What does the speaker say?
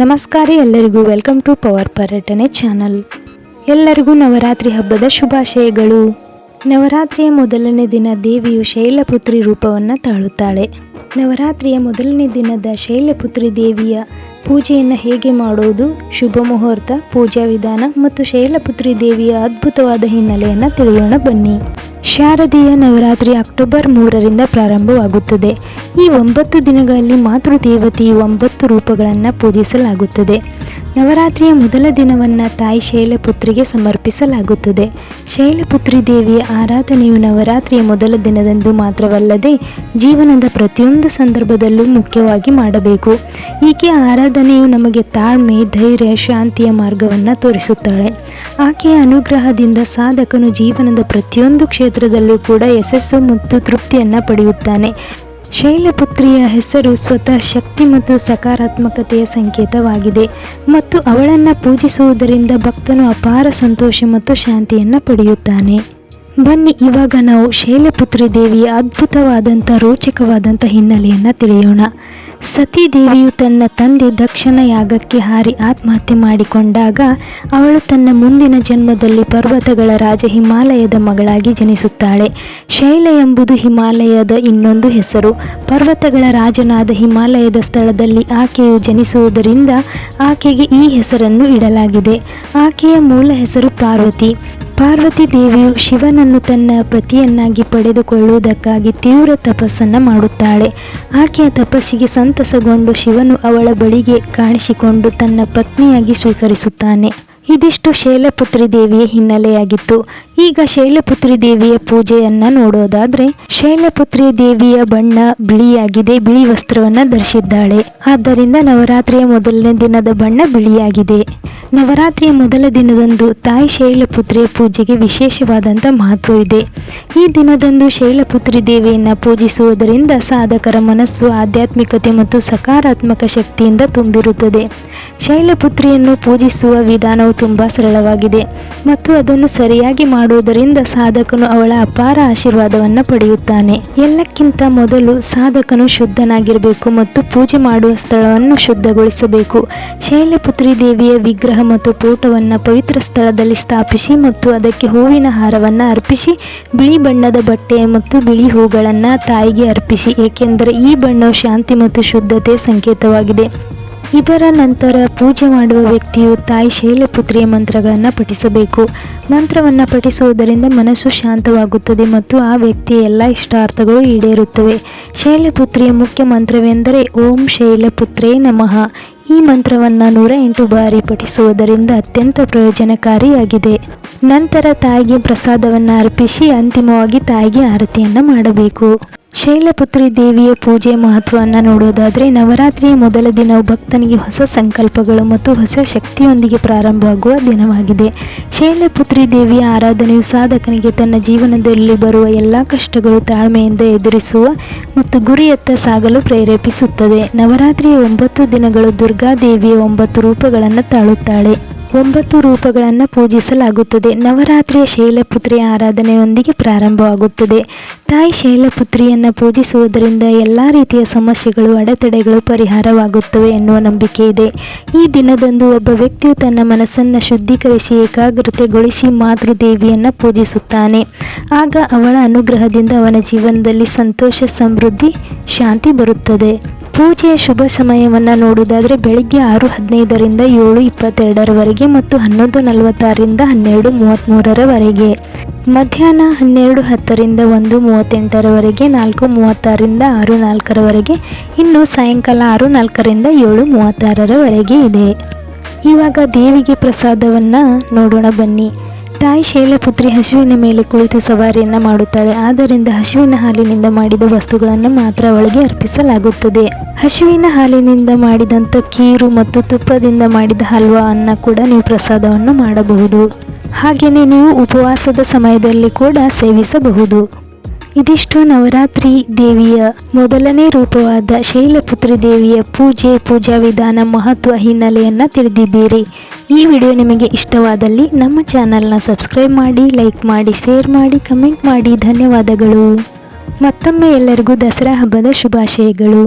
ನಮಸ್ಕಾರ, ಎಲ್ಲರಿಗೂ welcome to power Paryatane channel ಎಲ್ಲರಿಗೂ ನವರಾತ್ರಿ ಹಬ್ಬದ ಶುಭಾಶಯಗಳು. ನವರಾತ್ರಿಯ ಮೊದಲನೇ ದಿನ ದೇವಿಯು ಶೈಲಪುತ್ರಿ ರೂಪವನ್ನು ತಾಳುತ್ತಾಳೆ. ನವರಾತ್ರಿಯ ಮೊದಲನೇ ದಿನದ ಶೈಲಪುತ್ರಿ ದೇವಿಯ ಪೂಜೆಯನ್ನು ಹೇಗೆ ಮಾಡುವುದು ಶುಭ ಮುಹೂರ್ತ, ಪೂಜಾ ವಿಧಾನ ಮತ್ತು ಶೈಲಪುತ್ರಿ ದೇವಿಯ ಅದ್ಭುತವಾದ ಹಿನ್ನೆಲೆಯನ್ನು ತಿಳಿಯೋಣ ಬನ್ನಿ. ಶಾರದೀಯ ನವರಾತ್ರಿ ಅಕ್ಟೋಬರ್ ಮೂರರಿಂದ ಪ್ರಾರಂಭವಾಗುತ್ತದೆ. ಈ ಒಂಬತ್ತು ದಿನಗಳಲ್ಲಿ ಮಾತೃದೇವತೆಯು ಒಂಬತ್ತು ರೂಪಗಳನ್ನು ಪೂಜಿಸಲಾಗುತ್ತದೆ. ನವರಾತ್ರಿಯ ಮೊದಲ ದಿನವನ್ನು ತಾಯಿ ಶೈಲಪುತ್ರಿಗೆ ಸಮರ್ಪಿಸಲಾಗುತ್ತದೆ. ಶೈಲಪುತ್ರಿ ದೇವಿಯ ಆರಾಧನೆಯು ನವರಾತ್ರಿಯ ಮೊದಲ ದಿನದಂದು ಮಾತ್ರವಲ್ಲದೆ ಜೀವನದ ಪ್ರತಿಯೊಂದು ಸಂದರ್ಭದಲ್ಲೂ ಮುಖ್ಯವಾಗಿ ಮಾಡಬೇಕು. ಈಕೆಯ ಆರಾಧನೆಯು ನಮಗೆ ತಾಳ್ಮೆ, ಧೈರ್ಯ, ಶಾಂತಿಯ ಮಾರ್ಗವನ್ನು ತೋರಿಸುತ್ತಾಳೆ. ಆಕೆಯ ಅನುಗ್ರಹದಿಂದ ಸಾಧಕನು ಜೀವನದ ಪ್ರತಿಯೊಂದು ಕ್ಷೇತ್ರದಲ್ಲೂ ಕೂಡ ಯಶಸ್ಸು ಮತ್ತು ತೃಪ್ತಿಯನ್ನು ಪಡೆಯುತ್ತಾನೆ. ಶೈಲಪುತ್ರಿಯ ಹೆಸರು ಸ್ವತಃ ಶಕ್ತಿ ಮತ್ತು ಸಕಾರಾತ್ಮಕತೆಯ ಸಂಕೇತವಾಗಿದೆ ಮತ್ತು ಅವಳನ್ನು ಪೂಜಿಸುವುದರಿಂದ ಭಕ್ತನು ಅಪಾರ ಸಂತೋಷ ಮತ್ತು ಶಾಂತಿಯನ್ನು ಪಡೆಯುತ್ತಾನೆ. ಬನ್ನಿ, ಇವಾಗ ನಾವು ಶೈಲಪುತ್ರಿ ದೇವಿಯ ಅದ್ಭುತವಾದಂಥ ರೋಚಕವಾದಂಥ ಹಿನ್ನೆಲೆಯನ್ನು ತಿಳಿಯೋಣ. ಸತಿ ದೇವಿಯು ತನ್ನ ತಂದೆ ದಕ್ಷನ ಯಾಗಕ್ಕೆ ಹಾರಿ ಆತ್ಮಹತ್ಯೆ ಮಾಡಿಕೊಂಡಾಗ ಅವಳು ತನ್ನ ಮುಂದಿನ ಜನ್ಮದಲ್ಲಿ ಪರ್ವತಗಳ ರಾಜ ಹಿಮಾಲಯದ ಮಗಳಾಗಿ ಜನಿಸುತ್ತಾಳೆ. ಶೈಲ ಎಂಬುದು ಹಿಮಾಲಯದ ಇನ್ನೊಂದು ಹೆಸರು. ಪರ್ವತಗಳ ರಾಜನಾದ ಹಿಮಾಲಯದ ಸ್ಥಳದಲ್ಲಿ ಆಕೆಯು ಜನಿಸುವುದರಿಂದ ಆಕೆಗೆ ಈ ಹೆಸರನ್ನು ಇಡಲಾಗಿದೆ. ಆಕೆಯ ಮೂಲ ಹೆಸರು ಪಾರ್ವತಿ. ಪಾರ್ವತಿ ದೇವಿಯು ಶಿವನನ್ನು ತನ್ನ ಪತಿಯನ್ನಾಗಿ ಪಡೆದುಕೊಳ್ಳುವುದಕ್ಕಾಗಿ ತೀವ್ರ ತಪಸ್ಸನ್ನು ಮಾಡುತ್ತಾಳೆ. ಆಕೆಯ ತಪಸ್ಸಿಗೆ ಸಂತಸಗೊಂಡು ಶಿವನು ಅವಳ ಬಳಿಗೆ ಕಾಣಿಸಿಕೊಂಡು ತನ್ನ ಪತ್ನಿಯಾಗಿ ಸ್ವೀಕರಿಸುತ್ತಾನೆ. ಇದಿಷ್ಟು ಶೈಲಪುತ್ರಿ ದೇವಿಯ ಹಿನ್ನೆಲೆಯಾಗಿತ್ತು. ಈಗ ಶೈಲಪುತ್ರಿ ದೇವಿಯ ಪೂಜೆಯನ್ನ ನೋಡೋದಾದ್ರೆ, ಶೈಲಪುತ್ರಿ ದೇವಿಯ ಬಣ್ಣ ಬಿಳಿಯಾಗಿದೆ, ಬಿಳಿ ವಸ್ತ್ರವನ್ನು ಧರಿಸಿದ್ದಾಳೆ. ಆದ್ದರಿಂದ ನವರಾತ್ರಿಯ ಮೊದಲನೇ ದಿನದ ಬಣ್ಣ ಬಿಳಿಯಾಗಿದೆ. ನವರಾತ್ರಿಯ ಮೊದಲ ದಿನದಂದು ತಾಯಿ ಶೈಲಪುತ್ರಿಯ ಪೂಜೆಗೆ ವಿಶೇಷವಾದಂಥ ಮಹತ್ವವಿದೆ ಈ ದಿನದಂದು ಶೈಲಪುತ್ರಿ ದೇವಿಯನ್ನು ಪೂಜಿಸುವುದರಿಂದ ಸಾಧಕರ ಮನಸ್ಸು ಆಧ್ಯಾತ್ಮಿಕತೆ ಮತ್ತು ಸಕಾರಾತ್ಮಕ ಶಕ್ತಿಯಿಂದ ತುಂಬಿರುತ್ತದೆ. ಶೈಲಪುತ್ರಿಯನ್ನು ಪೂಜಿಸುವ ವಿಧಾನವು ತುಂಬ ಸರಳವಾಗಿದೆ ಮತ್ತು ಅದನ್ನು ಸರಿಯಾಗಿ ಮಾಡುವುದರಿಂದ ಸಾಧಕನು ಅವಳ ಅಪಾರ ಆಶೀರ್ವಾದವನ್ನು ಪಡೆಯುತ್ತಾನೆ. ಎಲ್ಲಕ್ಕಿಂತ ಮೊದಲು ಸಾಧಕನು ಶುದ್ಧನಾಗಿರಬೇಕು ಮತ್ತು ಪೂಜೆ ಮಾಡುವ ಸ್ಥಳವನ್ನು ಶುದ್ಧಗೊಳಿಸಬೇಕು. ಶೈಲಪುತ್ರಿ ದೇವಿಯ ವಿಗ್ರಹ ಮತ್ತು ಪೂಟವನ್ನು ಪವಿತ್ರ ಸ್ಥಳದಲ್ಲಿ ಸ್ಥಾಪಿಸಿ ಮತ್ತು ಅದಕ್ಕೆ ಹೂವಿನ ಹಾರವನ್ನು ಅರ್ಪಿಸಿ, ಬಿಳಿ ಬಣ್ಣದ ಬಟ್ಟೆ ಮತ್ತು ಬಿಳಿ ಹೂಗಳನ್ನು ತಾಯಿಗೆ ಅರ್ಪಿಸಿ, ಏಕೆಂದರೆ ಈ ಬಣ್ಣವು ಶಾಂತಿ ಮತ್ತು ಶುದ್ಧತೆ ಸಂಕೇತವಾಗಿದೆ. ಇದರ ನಂತರ ಪೂಜೆ ಮಾಡುವ ವ್ಯಕ್ತಿಯು ತಾಯಿ ಶೈಲಪುತ್ರಿಯ ಮಂತ್ರಗಳನ್ನು ಪಠಿಸಬೇಕು. ಮಂತ್ರವನ್ನು ಪಠಿಸುವುದರಿಂದ ಮನಸ್ಸು ಶಾಂತವಾಗುತ್ತದೆ ಮತ್ತು ಆ ವ್ಯಕ್ತಿಯ ಎಲ್ಲ ಇಷ್ಟಾರ್ಥಗಳು ಈಡೇರುತ್ತವೆ. ಶೈಲಪುತ್ರಿಯ ಮುಖ್ಯ ಮಂತ್ರವೆಂದರೆ ಓಂ ಶೈಲಪುತ್ರೇ ನಮಃ. ಈ ಮಂತ್ರವನ್ನು ನೂರ ಎಂಟು ಬಾರಿ ಪಠಿಸುವುದರಿಂದ ಅತ್ಯಂತ ಪ್ರಯೋಜನಕಾರಿಯಾಗಿದೆ. ನಂತರ ತಾಯಿಗೆ ಪ್ರಸಾದವನ್ನು ಅರ್ಪಿಸಿ ಅಂತಿಮವಾಗಿ ತಾಯಿಗೆ ಆರತಿಯನ್ನು ಮಾಡಬೇಕು. ಶೈಲಪುತ್ರಿ ದೇವಿಯ ಪೂಜೆ ಮಹತ್ವವನ್ನು ನೋಡೋದಾದರೆ ನವರಾತ್ರಿಯ ಮೊದಲ ದಿನವು ಭಕ್ತನಿಗೆ ಹೊಸ ಸಂಕಲ್ಪಗಳು ಮತ್ತು ಹೊಸ ಶಕ್ತಿಯೊಂದಿಗೆ ಪ್ರಾರಂಭವಾಗುವ ದಿನವಾಗಿದೆ. ಶೈಲಪುತ್ರಿ ದೇವಿಯ ಆರಾಧನೆಯು ಸಾಧಕನಿಗೆ ತನ್ನ ಜೀವನದಲ್ಲಿ ಬರುವ ಎಲ್ಲ ಕಷ್ಟಗಳು ತಾಳ್ಮೆಯಿಂದ ಎದುರಿಸುವ ಮತ್ತು ಗುರಿಯತ್ತ ಸಾಗಲು ಪ್ರೇರೇಪಿಸುತ್ತದೆ. ನವರಾತ್ರಿಯ ಒಂಬತ್ತು ದಿನಗಳು ದುರ್ಗಾದೇವಿಯ ಒಂಬತ್ತು ರೂಪಗಳನ್ನು ತಾಳುತ್ತಾಳೆ. ಒಂಬತ್ತು ರೂಪಗಳನ್ನು ಪೂಜಿಸಲಾಗುತ್ತದೆ. ನವರಾತ್ರಿಯ ಶೈಲಪುತ್ರಿಯ ಆರಾಧನೆಯೊಂದಿಗೆ ಪ್ರಾರಂಭವಾಗುತ್ತದೆ. ತಾಯಿ ಶೈಲಪುತ್ರಿಯನ್ನು ಪೂಜಿಸುವುದರಿಂದ ಎಲ್ಲ ರೀತಿಯ ಸಮಸ್ಯೆಗಳು, ಅಡೆತಡೆಗಳು ಪರಿಹಾರವಾಗುತ್ತವೆ ಎನ್ನುವ ನಂಬಿಕೆ ಇದೆ. ಈ ದಿನದಂದು ಒಬ್ಬ ವ್ಯಕ್ತಿಯು ತನ್ನ ಮನಸ್ಸನ್ನು ಶುದ್ಧೀಕರಿಸಿ, ಏಕಾಗ್ರತೆಗೊಳಿಸಿ ಮಾತೃದೇವಿಯನ್ನು ಪೂಜಿಸುತ್ತಾನೆ. ಆಗ ಅವಳ ಅನುಗ್ರಹದಿಂದ ಅವನ ಜೀವನದಲ್ಲಿ ಸಂತೋಷ, ಸಮೃದ್ಧಿ, ಶಾಂತಿ ಬರುತ್ತದೆ. ಪೂಜೆಯ ಶುಭ ಸಮಯವನ್ನು ನೋಡುವುದಾದರೆ ಬೆಳಿಗ್ಗೆ ಆರು ಹದಿನೈದರಿಂದ ಏಳು ಇಪ್ಪತ್ತೆರಡರವರೆಗೆ ಮತ್ತು ಹನ್ನೊಂದು ನಲವತ್ತಾರರಿಂದ ಹನ್ನೆರಡು ಮೂವತ್ತ್ಮೂರರವರೆಗೆ ಮಧ್ಯಾಹ್ನ ಹನ್ನೆರಡು ಹತ್ತರಿಂದ ಒಂದು ಮೂವತ್ತೆಂಟರವರೆಗೆ, ನಾಲ್ಕು ಮೂವತ್ತಾರರಿಂದ ಆರು ನಾಲ್ಕರವರೆಗೆ, ಇನ್ನು ಸಾಯಂಕಾಲ ಆರು ನಾಲ್ಕರಿಂದ ಏಳು ಮೂವತ್ತಾರರವರೆಗೆ ಇದೆ. ಇವಾಗ ದೇವಿಗೆ ಪ್ರಸಾದವನ್ನು ನೋಡೋಣ ಬನ್ನಿ. ತಾಯಿ ಶೈಲಪುತ್ರಿ ಹಸುವಿನ ಮೇಲೆ ಕುಳಿತು ಸವಾರಿಯನ್ನು ಮಾಡುತ್ತಾಳೆ ಆದ್ದರಿಂದ ಹಸುವಿನ ಹಾಲಿನಿಂದ ಮಾಡಿದ ವಸ್ತುಗಳನ್ನು ಮಾತ್ರ ಅವಳಿಗೆ ಅರ್ಪಿಸಲಾಗುತ್ತದೆ. ಹಸುವಿನ ಹಾಲಿನಿಂದ ಮಾಡಿದಂಥ ಕೀರು ಮತ್ತು ತುಪ್ಪದಿಂದ ಮಾಡಿದ ಹಲ್ವಾ ಅನ್ನ ಕೂಡ ನೀವು ಪ್ರಸಾದವನ್ನು ಮಾಡಬಹುದು. ಹಾಗೆಯೇ ನೀವು ಉಪವಾಸದ ಸಮಯದಲ್ಲಿ ಕೂಡ ಸೇವಿಸಬಹುದು. ಇದಿಷ್ಟು ನವರಾತ್ರಿ ದೇವಿಯ ಮೊದಲನೇ ರೂಪವಾದ ಶೈಲಪುತ್ರಿ ದೇವಿಯ ಪೂಜೆ, ಪೂಜಾ ವಿಧಾನ ಮಹತ್ವ ಹಿನ್ನೆಲೆಯನ್ನು ತಿಳಿದಿದ್ದೀರಿ. ಈ ವಿಡಿಯೋ ನಿಮಗೆ ಇಷ್ಟವಾದಲ್ಲಿ ನಮ್ಮ ಚಾನಲ್ನ ಸಬ್ಸ್ಕ್ರೈಬ್ ಮಾಡಿ, ಲೈಕ್ ಮಾಡಿ, ಶೇರ್ ಮಾಡಿ, ಕಮೆಂಟ್ ಮಾಡಿ. ಧನ್ಯವಾದಗಳು. ಮತ್ತೊಮ್ಮೆ ಎಲ್ಲರಿಗೂ ದಸರಾ ಹಬ್ಬದ ಶುಭಾಶಯಗಳು.